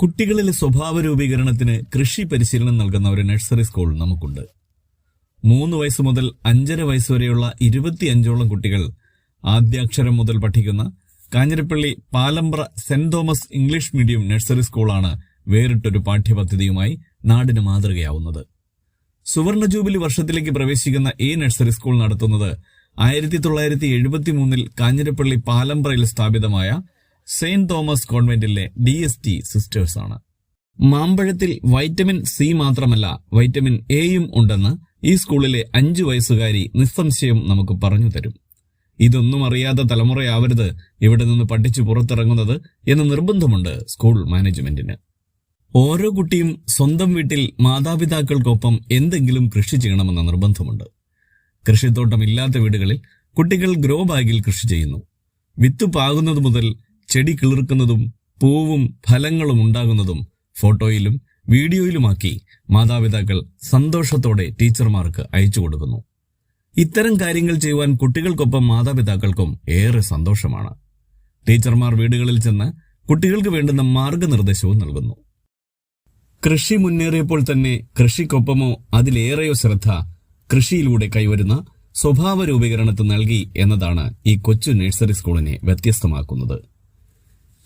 കുട്ടികളിലെ സ്വഭാവ രൂപീകരണത്തിന് കൃഷി പരിശീലനം നൽകുന്ന ഒരു നഴ്സറി സ്കൂൾ നമുക്കുണ്ട്. മൂന്ന് വയസ്സ് മുതൽ അഞ്ചര വയസ്സ് വരെയുള്ള ഇരുപത്തിയഞ്ചോളം കുട്ടികൾ ആദ്യാക്ഷരം മുതൽ പഠിക്കുന്ന Kanjirappally Palampra saint Thomas English medium nursery സ്കൂളാണ് വേറിട്ടൊരു പാഠ്യപദ്ധതിയുമായി നാടിന് മാതൃകയാവുന്നത്. സുവർണ ജൂബിലി വർഷത്തിലേക്ക് പ്രവേശിക്കുന്ന ഈ നഴ്സറി സ്കൂൾ നടത്തുന്നത് ആയിരത്തി തൊള്ളായിരത്തി എഴുപത്തി മൂന്നിൽ കാഞ്ഞിരപ്പള്ളി പാലമ്പ്രയിൽ സ്ഥാപിതമായ സെയിന്റ് തോമസ് കോൺവെന്റിലെ ഡി എസ് ടി സിസ്റ്റേഴ്സ് ആണ് മാമ്പഴത്തിൽ വൈറ്റമിൻ സി മാത്രമല്ല വൈറ്റമിൻ എയും ഉണ്ടെന്ന് ഈ സ്കൂളിലെ അഞ്ചു വയസ്സുകാരി നിസ്സംശയം നമുക്ക് പറഞ്ഞു തരും. ഇതൊന്നും അറിയാത്ത തലമുറയാവരുത് ഇവിടെ നിന്ന് പഠിച്ചു പുറത്തിറങ്ങുന്നത് എന്ന് നിർബന്ധമുണ്ട് സ്കൂൾ മാനേജ്മെന്റിന്. ഓരോ കുട്ടിയും സ്വന്തം വീട്ടിൽ മാതാപിതാക്കൾക്കൊപ്പം എന്തെങ്കിലും കൃഷി ചെയ്യണമെന്ന നിർബന്ധമുണ്ട്. കൃഷിത്തോട്ടം ഇല്ലാത്ത വീടുകളിൽ കുട്ടികൾ ഗ്രോ ബാഗിൽ കൃഷി ചെയ്യുന്നു. വിത്തു പാകുന്നത് മുതൽ ചെടി കിളിർക്കുന്നതും പൂവും ഫലങ്ങളും ഉണ്ടാകുന്നതും ഫോട്ടോയിലും വീഡിയോയിലുമാക്കി മാതാപിതാക്കൾ സന്തോഷത്തോടെ ടീച്ചർമാർക്ക് അയച്ചു കൊടുക്കുന്നു. ഇത്തരം കാര്യങ്ങൾ ചെയ്യുവാൻ കുട്ടികൾക്കൊപ്പം മാതാപിതാക്കൾക്കും ഏറെ സന്തോഷമാണ്. ടീച്ചർമാർ വീടുകളിൽ ചെന്ന് കുട്ടികൾക്ക് വേണ്ടുന്ന മാർഗനിർദ്ദേശവും നൽകുന്നു. കൃഷി മുന്നേറിയപ്പോൾ തന്നെ കൃഷിക്കൊപ്പമോ അതിലേറെയോ ശ്രദ്ധ കൃഷിയിലൂടെ കൈവരുന്ന സ്വഭാവ രൂപീകരണത്തിന് നൽകി എന്നതാണ് ഈ കൊച്ചു നഴ്സറി സ്കൂളിനെ വ്യത്യസ്തമാക്കുന്നത്.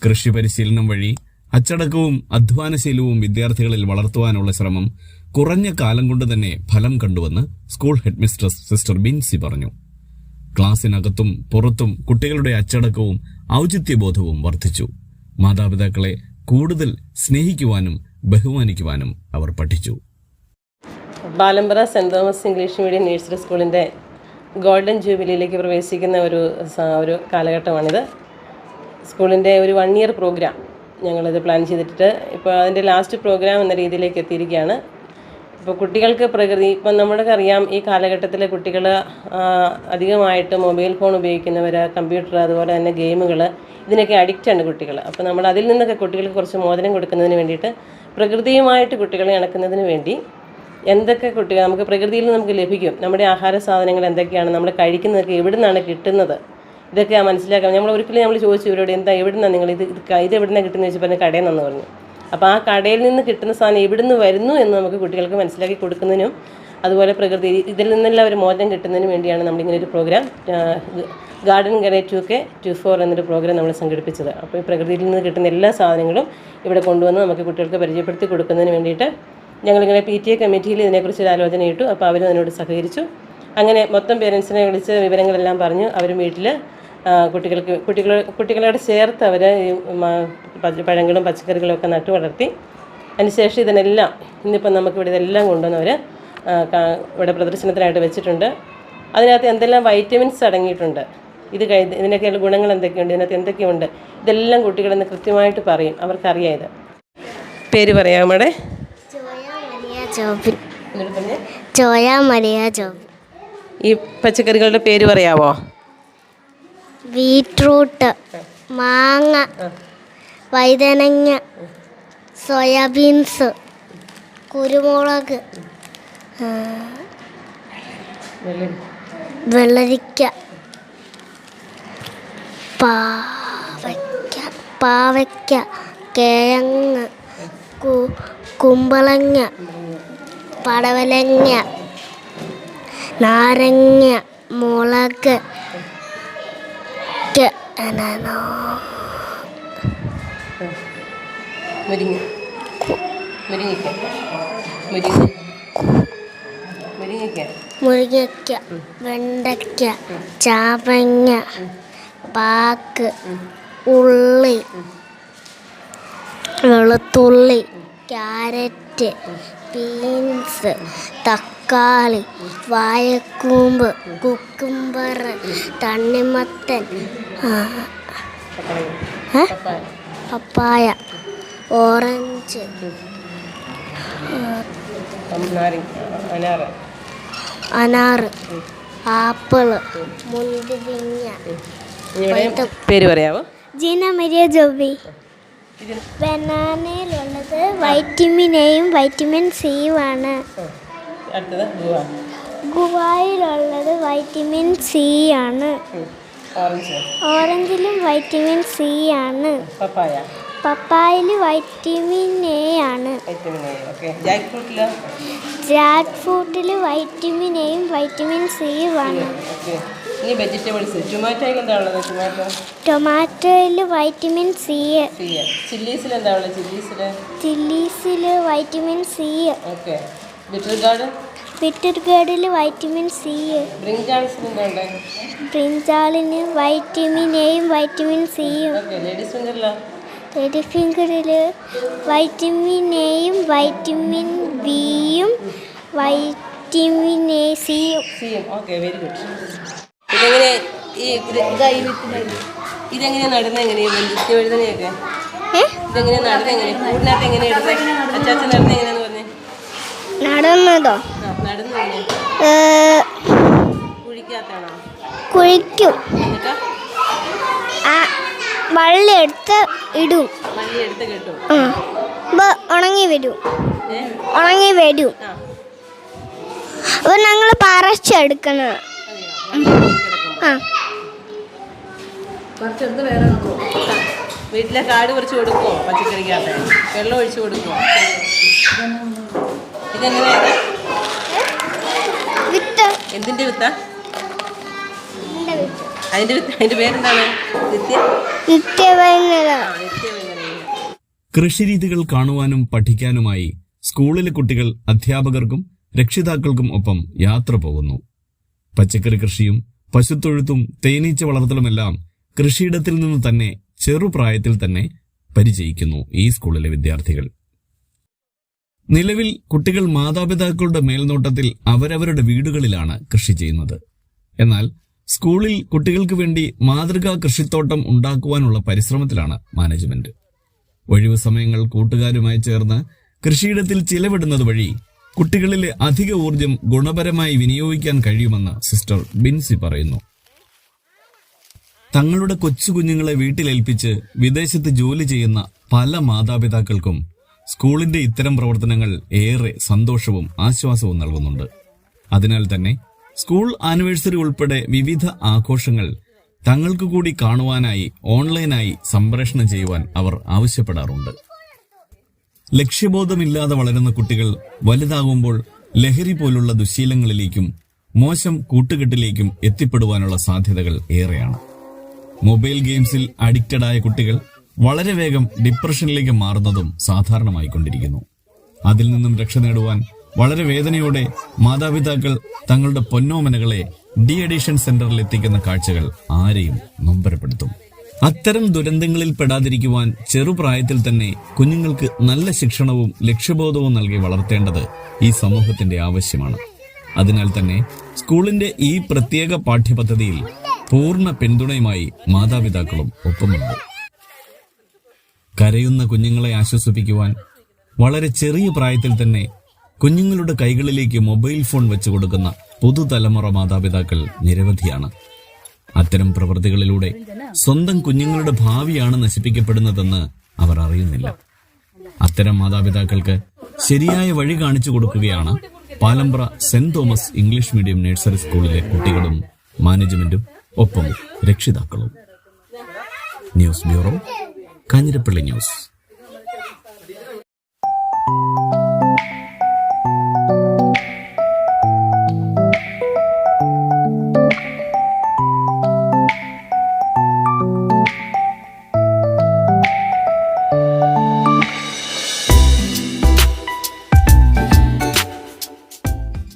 കൃഷി പരിശീലനം വഴി അച്ചടക്കവും അധ്വാനശീലവും വിദ്യാർത്ഥികളിൽ വളർത്തുവാനുള്ള ശ്രമം കുറഞ്ഞ കാലം കൊണ്ട് തന്നെ ഫലം കണ്ടുവെന്ന് സ്കൂൾ ഹെഡ്മിസ്ട്രസ് സിസ്റ്റർ ബിൻസി പറഞ്ഞു. ക്ലാസ്സിനകത്തും പുറത്തും കുട്ടികളുടെ അച്ചടക്കവും ഔചിത്യബോധവും വർദ്ധിച്ചു. മാതാപിതാക്കളെ കൂടുതൽ സ്നേഹിക്കുവാനും ബഹുമാനിക്കുവാനും അവർ പഠിച്ചു. Palampra saint Thomas English medium nursery സ്കൂളിന്റെ ഗോൾഡൻ ജൂബിലിയിലേക്ക് പ്രവേശിക്കുന്ന ഒരു ഒരു കാലഘട്ടമാണിത്. സ്കൂളിന്റെ ഒരു വൺ ഇയർ പ്രോഗ്രാം ഞങ്ങളിത് പ്ലാൻ ചെയ്തിട്ട് ഇപ്പോൾ അതിന്റെ ലാസ്റ്റ് പ്രോഗ്രാം എന്ന രീതിയിലേക്ക് എത്തിയിരിക്കുകയാണ്. ഇപ്പോൾ കുട്ടികൾക്ക് പ്രകൃതി ഇപ്പം നമ്മൾക്ക് അറിയാം ഈ കാലഘട്ടത്തിലെ കുട്ടികൾ അധികമായിട്ട് മൊബൈൽ ഫോൺ ഉപയോഗിക്കുന്നവർ കമ്പ്യൂട്ടർ അതുപോലെ തന്നെ ഗെയിമുകൾ ഇതിനൊക്കെ അഡിക്റ്റാണ് കുട്ടികൾ അപ്പോൾ നമ്മൾ അതിൽ നിന്നൊക്കെ കുട്ടികൾക്ക് കുറച്ച് മോചനം കൊടുക്കുന്നതിന് വേണ്ടിയിട്ട് പ്രകൃതിയുമായിട്ട് കുട്ടികളെ ഇണക്കുന്നതിന് വേണ്ടി എന്തൊക്കെ കുട്ടികൾ നമുക്ക് പ്രകൃതിയിൽ നമുക്ക് ലഭിക്കും നമ്മുടെ ആഹാര സാധനങ്ങൾ എന്തൊക്കെയാണ് നമ്മൾ കഴിക്കുന്നതൊക്കെ എവിടെ നിന്നാണ് കിട്ടുന്നത് ഇതൊക്കെ മനസ്സിലാക്കാം നമ്മൾ ഒരിക്കലും നമ്മൾ ചോദിച്ചു ഇവരോട് എന്താ എവിടെ നിന്നാണ് നിങ്ങൾ ഇത് ഇത് എവിടെ നിന്നാണ് കിട്ടുന്നത് ചോദിച്ചപ്പോൾ പറഞ്ഞ് കടയിൽ നിന്നു പറഞ്ഞു. അപ്പോൾ ആ കടയിൽ നിന്ന് കിട്ടുന്ന സാധനം എവിടെ നിന്ന് വരുന്നു എന്ന് നമുക്ക് കുട്ടികൾക്ക് മനസ്സിലാക്കി കൊടുക്കുന്നതിനും അതുപോലെ പ്രകൃതി ഇതിൽ നിന്നെല്ലാം ഒരു മോചനം കിട്ടുന്നതിനും വേണ്ടിയാണ് നമ്മളിങ്ങനെ ഒരു പ്രോഗ്രാം ഗാർഡൻ ഗറേ ടു കെ ടു ഫോർ എന്നൊരു പ്രോഗ്രാം നമ്മൾ സംഘടിപ്പിച്ചത്. അപ്പോൾ ഈ പ്രകൃതിയിൽ നിന്ന് കിട്ടുന്ന എല്ലാ സാധനങ്ങളും ഇവിടെ കൊണ്ടുവന്ന് നമുക്ക് കുട്ടികൾക്ക് പരിചയപ്പെടുത്തി കൊടുക്കുന്നതിന് വേണ്ടിയിട്ട് ഞങ്ങളിങ്ങനെ പി ടി എ കമ്മിറ്റിയിൽ ഇതിനെക്കുറിച്ച് ഒരു ആലോചന ഇട്ടു. അപ്പോൾ അവരും അതിനോട് സഹകരിച്ചു. അങ്ങനെ മൊത്തം പേരൻസിനെ വിളിച്ച് വിവരങ്ങളെല്ലാം പറഞ്ഞു. അവരും വീട്ടിൽ കുട്ടികൾക്ക് കുട്ടികൾ കുട്ടികളോട് ചേർത്ത് അവർ പഴങ്ങളും പച്ചക്കറികളും ഒക്കെ നട്ടു വളർത്തി. അതിനുശേഷം ഇതിനെല്ലാം ഇന്നിപ്പം നമുക്കിവിടെ ഇതെല്ലാം കൊണ്ടുവന്നവർ ഇവിടെ പ്രദർശനത്തിനായിട്ട് വെച്ചിട്ടുണ്ട്. അതിനകത്ത് എന്തെല്ലാം വൈറ്റമിൻസ് അടങ്ങിയിട്ടുണ്ട്? ഇത് കഴി ഇതിനൊക്കെയുള്ള ഗുണങ്ങൾ എന്തൊക്കെയുണ്ട്? ഇതിനകത്ത് എന്തൊക്കെയുണ്ട്? ഇതെല്ലാം കുട്ടികളെന്ന് കൃത്യമായിട്ട് പറയും. അവർക്കറിയാം ഇത്. പേര് പറയാം നമ്മുടെ പറഞ്ഞേ ജോയ മരിയ ജോബിൻ ഈ പച്ചക്കറികളുടെ പേര് പറയാവോ? ബീട്രൂട്ട് മാങ്ങ വൈതനങ്ങ സോയാബീൻസ് കുരുമുളക് വെള്ളരിക്ക പാവയ്ക്ക പാവയ്ക്ക കിഴങ്ങ് കുമ്പളങ്ങ പടവലങ്ങ നാരങ്ങ മുളക്? മുരിങ്ങ. മുരിങ്ങയ്ക്ക. മുരിങ്ങ. മുരിങ്ങയ്ക്ക. മുരിങ്ങയ്ക്ക വെണ്ടയ്ക്ക ചാവങ്ങ പാക്ക് ഉള്ളി വെളുത്തുള്ളി ക്യാരറ്റ് ബീൻസ് തക്കാളി വാഴക്കൂമ്പ് കുക്കുംബർ തണ്ണിമത്തൻ? പപ്പായ ഓറഞ്ച് അനാറ് ആപ്പിൾ മുന്തിരിങ്ങ പേര് പറയാവോ? ജീന മരിയ ജോബി. ബനാനയിലുള്ളത് വൈറ്റമിൻ എയും വൈറ്റമിൻ സിയും ആണ് അടുത്തത് ഗുവ. ഗുവായിലുള്ളത് വൈറ്റമിൻ സി ആണ്. ഓറഞ്ച്. ഓറഞ്ചിലും വൈറ്റമിൻ സി ആണ്. പപ്പായ. പപ്പായിൽ വൈറ്റമിൻ എ ആണ്. വൈറ്റമിൻ എ ഓക്കെ ജാക്ക് ഫ്രൂട്ടിലോ ജാക്ക് ഫ്രൂട്ടിൽ വൈറ്റമിൻ എയും വൈറ്റമിൻ സിയും ആണ്. ഓക്കെ ഇനി വെജിറ്റബിൾസ് ടൊമാറ്റോയിൽ എന്താ ഉള്ളത്? ടൊമാറ്റോ ടൊമാറ്റോയിൽ വൈറ്റമിൻ സി സി ചില്ലീസിൽ എന്താ ഉള്ളത്? ചില്ലീസിൽ ചില്ലീസിൽ vitamin C okay bitter gourd ബിറ്റർഗേഡിൽ vitamin C. ബ്രിഞ്ചാളിന് വൈറ്റമിൻ എയും വൈറ്റമിൻ സിയും ലേഡി ഫിംഗറിൽ വൈറ്റമിൻ എയും വൈറ്റമിൻ ബിയും വൈറ്റമിൻ എ സിയും വെരി ഗുഡ്. ഇതെങ്ങനെ ഈ ഇത് ഇതാ ഈ വിത്തിന് ഇതെങ്ങനെയാ നടുന്നത് എങ്ങനെയാണ് ഇതെങ്ങനെ ഇതെങ്ങനെയാ നടുന്നത് എങ്ങനെ കൂടിനകത്ത് എങ്ങനെ ഇടുന്നത് അച്ചാച്ച നടുന്നത് നടന്നതോ? കുഴിക്കും. വള്ളി എടുത്ത് ഇടും. ഉണങ്ങി വരും. ഉണങ്ങി വരും. അപ്പൊ അപ്പോൾ ഞങ്ങൾ പറിച്ചെടുക്കണം ആ. വീട്ടിലെ കാട് കുറച്ച് കൊടുക്കുമോ പച്ചക്കറിക്കകത്ത്. വെള്ളം ഒഴിച്ചു കൊടുക്കുമോ വിത്ത്. എന്തിന്റെ വിത്താ? എന്റെ വിത്ത്. പേരെന്താണ്? നിത്യ? കൃഷിരീതികൾ കാണുവാനും പഠിക്കാനുമായി സ്കൂളിലെ കുട്ടികൾ അധ്യാപകർക്കും രക്ഷിതാക്കൾക്കും ഒപ്പം യാത്ര പോകുന്നു. പച്ചക്കറി കൃഷിയും പശുത്തൊഴുത്തും തേനീച്ച വളർത്തലുമെല്ലാം കൃഷിയിടത്തിൽ നിന്ന് തന്നെ ചെറുപ്രായത്തിൽ തന്നെ പരിചയിക്കുന്നു ഈ സ്കൂളിലെ വിദ്യാർത്ഥികൾ. നിലവിൽ കുട്ടികൾ മാതാപിതാക്കളുടെ മേൽനോട്ടത്തിൽ അവരവരുടെ വീടുകളിലാണ് കൃഷി ചെയ്യുന്നത്. എന്നാൽ സ്കൂളിൽ കുട്ടികൾക്ക് വേണ്ടി മാതൃകാ കൃഷിത്തോട്ടം ഉണ്ടാക്കുവാനുള്ള പരിശ്രമത്തിലാണ് മാനേജ്മെന്റ്. ഒഴിവു സമയങ്ങൾ കൂട്ടുകാരുമായി ചേർന്ന് കൃഷിയിടത്തിൽ ചിലവിടുന്നത് വഴി കുട്ടികളിലെ അധിക ഊർജം ഗുണപരമായി വിനിയോഗിക്കാൻ കഴിയുമെന്ന് സിസ്റ്റർ ബിൻസി പറയുന്നു. തങ്ങളുടെ കൊച്ചു കുഞ്ഞുങ്ങളെ വീട്ടിലേൽപ്പിച്ച് വിദേശത്ത് ജോലി ചെയ്യുന്ന പല മാതാപിതാക്കൾക്കും സ്കൂളിന്റെ ഇത്തരം പ്രവർത്തനങ്ങൾ ഏറെ സന്തോഷവും ആശ്വാസവും നൽകുന്നുണ്ട്. അതിനാൽ തന്നെ സ്കൂൾ ആനിവേഴ്സറി ഉൾപ്പെടെ വിവിധ ആഘോഷങ്ങൾ തങ്ങൾക്ക് കൂടി കാണുവാനായി ഓൺലൈനായി സംപ്രേഷണം ചെയ്യുവാൻ അവർ ആവശ്യപ്പെടാറുണ്ട്. ലക്ഷ്യബോധമില്ലാതെ വളരുന്ന കുട്ടികൾ വലുതാകുമ്പോൾ ലഹരി പോലുള്ള ദുശീലങ്ങളിലേക്കും മോശം കൂട്ടുകെട്ടിലേക്കും എത്തിപ്പെടുവാനുള്ള സാധ്യതകൾ ഏറെയാണ്. മൊബൈൽ ഗെയിംസിൽ അഡിക്റ്റഡായ കുട്ടികൾ വളരെ വേഗം ഡിപ്രഷനിലേക്ക് മാറുന്നതും സാധാരണമായിക്കൊണ്ടിരിക്കുന്നു. അതിൽ നിന്നും രക്ഷ നേടുവാൻ വളരെ വേദനയോടെ മാതാപിതാക്കൾ തങ്ങളുടെ പൊന്നോമനകളെ ഡി അഡിഷൻ സെന്ററിൽ എത്തിക്കുന്ന കാഴ്ചകൾ ആരെയും നൊമ്പരപ്പെടുത്തും. അത്തരം ദുരന്തങ്ങളിൽ പെടാതിരിക്കുവാൻ ചെറുപ്രായത്തിൽ തന്നെ കുഞ്ഞുങ്ങൾക്ക് നല്ല ശിക്ഷണവും ലക്ഷ്യബോധവും നൽകി വളർത്തേണ്ടത് ഈ സമൂഹത്തിന്റെ ആവശ്യമാണ്. അതിനാൽ തന്നെ സ്കൂളിന്റെ ഈ പ്രത്യേക പാഠ്യപദ്ധതിയിൽ പൂർണ പിന്തുണയുമായി മാതാപിതാക്കളും ഒപ്പമുണ്ട്. കരയുന്ന കുഞ്ഞുങ്ങളെ ആശ്വസിപ്പിക്കുവാൻ വളരെ ചെറിയ പ്രായത്തിൽ തന്നെ കുഞ്ഞുങ്ങളുടെ കൈകളിലേക്ക് മൊബൈൽ ഫോൺ വെച്ചു കൊടുക്കുന്ന പുതുതലമുറ മാതാപിതാക്കൾ നിരവധിയാണ്. അത്തരം പ്രവൃത്തികളിലൂടെ സ്വന്തം കുഞ്ഞുങ്ങളുടെ ഭാവിയാണ് നശിപ്പിക്കപ്പെടുന്നതെന്ന് അവർ അറിയുന്നില്ല. അത്തരം മാതാപിതാക്കൾക്ക് ശരിയായ വഴി കാണിച്ചു കൊടുക്കുകയാണ് Palampra saint Thomas English medium nursery സ്കൂളിലെ കുട്ടികളും മാനേജ്മെന്റും ഒപ്പം രക്ഷിതാക്കളും. News bureau Kanjirappally news.